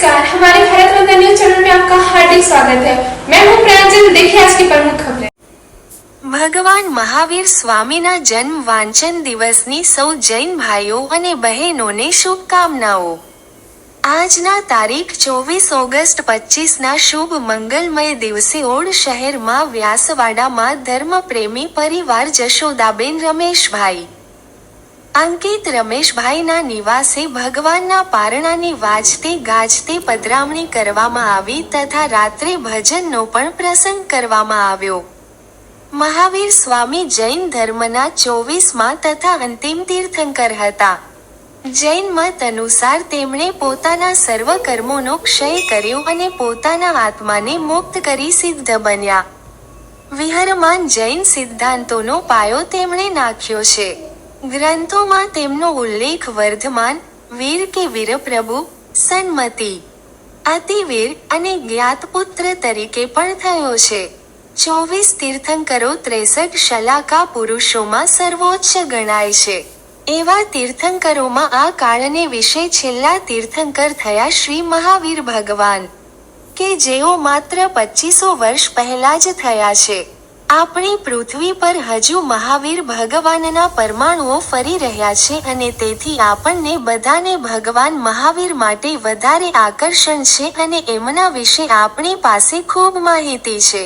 नमस्कार हमारे Bharat Ratna news channel में आपका हार्दिक स्वागत है मैं हूं प्रांजल देखिए आज की प्रमुख खबरें ભગવાન મહાવીર સ્વામીના જન્મ વાંચન દિવસની સૌ જૈન ભાઈઓ અને બહેનોને શુભકામનાઓ આજના તારીખ ચોવીસ ઓગસ્ટ પચીસના શુભ મંગલમય દિવસે ઓડ શહેરમાં વ્યાસવાડામાં ધર્મપ્રેમી પરિવાર જશોદાબેન રમેશભાઈ અંકિત રમેશભાઈના નિવાસે ભગવાનના પારણાની વાજતે ગાજતે પધરામણી કરવામાં આવી તથા રાત્રે ભજનનો પણ પ્રસંગ કરવામાં આવ્યો. મહાવીર સ્વામી જૈન ધર્મના ચોવીસમાં તથા અંતિમ તીર્થંકર હતા. જૈન મત અનુસાર તેમણે પોતાના સર્વ કર્મોનો ક્ષય કર્યો અને પોતાના આત્માને મુક્ત કરી સિદ્ધ બન્યા. વિહરમાન જૈન સિદ્ધાંતોનો પાયો તેમણે નાખ્યો છે. ગ્રંથોમાં તેમનો ઉલ્લેખ વર્ધમાન, વીર કે વીરપ્રભુ, સન્મતિ. અતિવીર અને જ્ઞાતપુત્ર તરીકે પણ થયો છે. ચોવીસ તીર્થંકરો ત્રેસઠ શલાકા પુરુષોમાં સર્વોચ્ચ ગણાય છે. એવા તીર્થંકરોમાં આ કાળને વિશે છેલ્લા તીર્થંકર થયા શ્રી મહાવીર ભગવાન, કે જેઓ માત્ર પચીસો વર્ષ પહેલા જ થયા છે. આપણી પૃથ્વી પર હજુ મહાવીર ભગવાનના પરમાણુઓ ફરી રહ્યા છે અને તેથી આપણને બધાને ભગવાન મહાવીર માટે વધારે આકર્ષણ છે અને એમના વિશે આપણી પાસે ખૂબ માહિતી છે.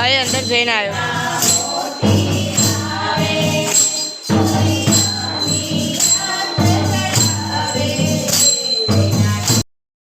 હવે અંદર જઈને આવ્યો.